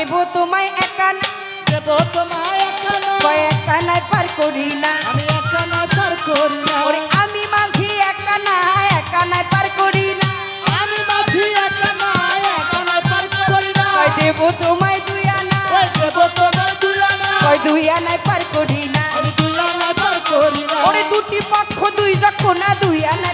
দেব তোমায় একা না। দেব তোমায় একা না। একা নাই পার করি না। আমি একা নাই পার করি না। ওরে আমি মাঝি একা না একা নাই পার করি না। আমি মাঝি একা না একা নাই পার করি না। কয় দেব তোমায় দুই আনা কয় দেব তোমায় দুই আনা কয় দুই আনাই পার করি না। আমি দুই আনা পার করি না। ওরে দুটি পক্ষ দুই যখন না দুই আনা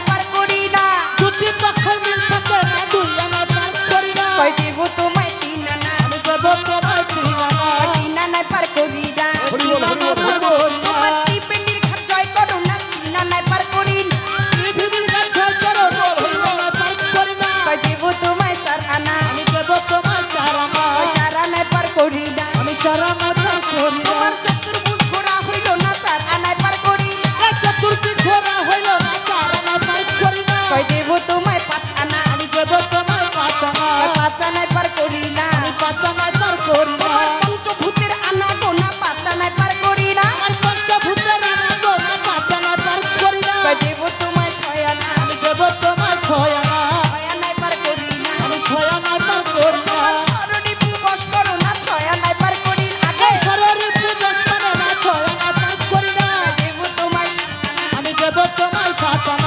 সাতানা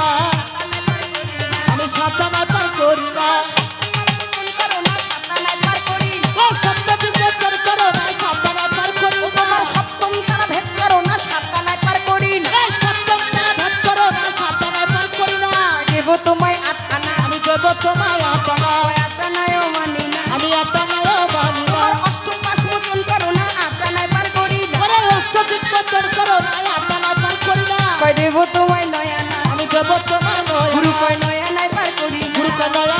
Canadá.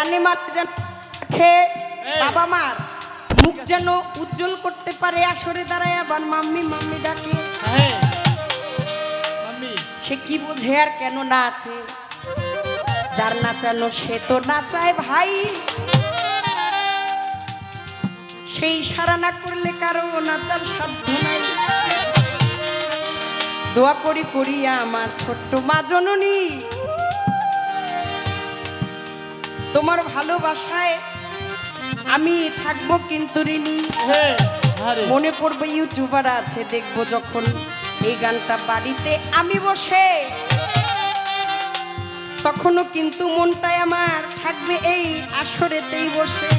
জানে মাকে যেন খেয়ে বাবা মার। মুখ যেন উজ্জ্বল করতে পারে আসরে দাঁড়ায় আবার মাম্মি মাম্মি ডাকে। সে কি বোঝে আর কেন না আছে যার নাচানো সে তো নাচায় ভাই। সেই সারা না করলে কারও নাচার সাধ্য নাই। দোয়া করি করিয়া আমার ছোট্ট মা জননী। তোমার ভালোবাসায় আমি থাকব কিন্তু ঋণী হ্যাঁ, মনে পড়বে ইউটিউবার আছে দেখব যখন এই গানটা বাড়িতে আমি বসে। তখনও কিন্তু মনটাই আমার থাকবে এই আসরেতেই বসে।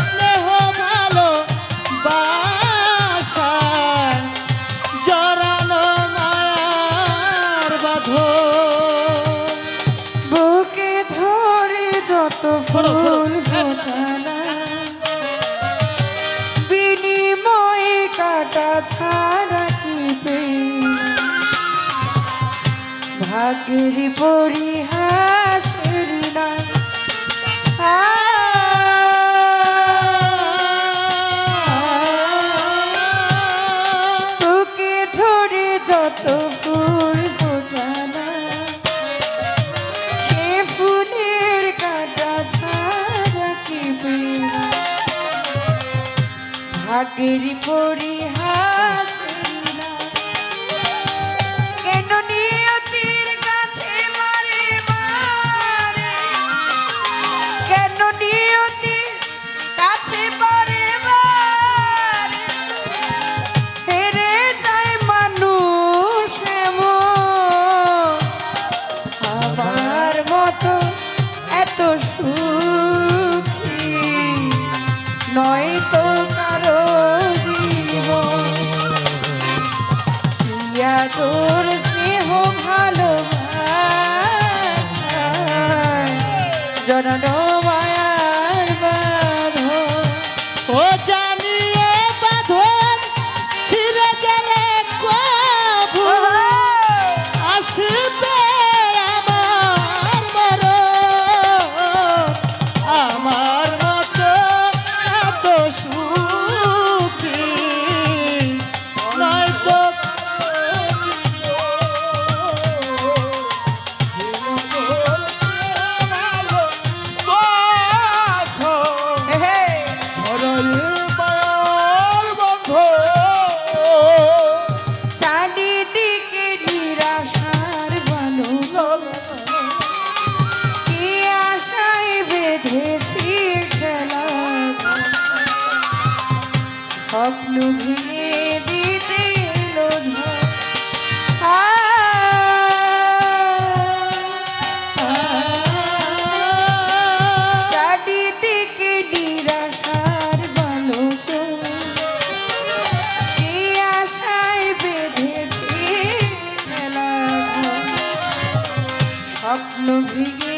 স্নেহ ভালো বা কত ফুল হ্যাঁ, হ্যাঁ, হ্যাঁ, বিনিময়ে কাটা ছাড়া কি ভাগ্যের পরিহাস ভাগ্যের পরিহাস তোর স্নেহ ভালোবাসা। জনন স্বপ্ন ভিগে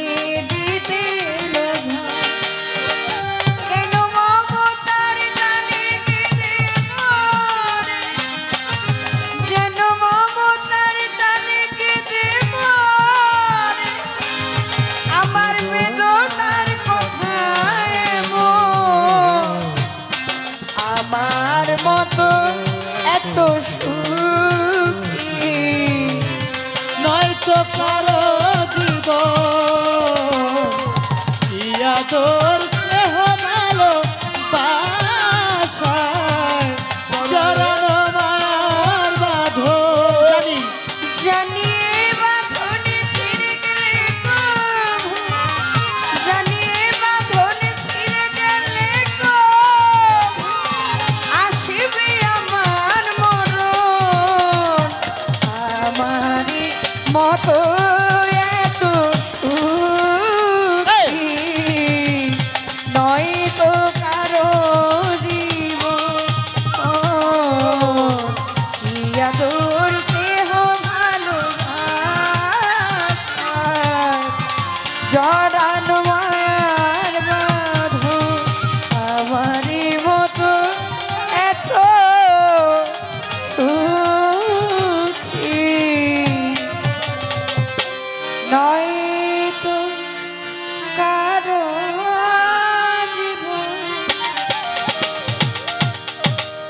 আদর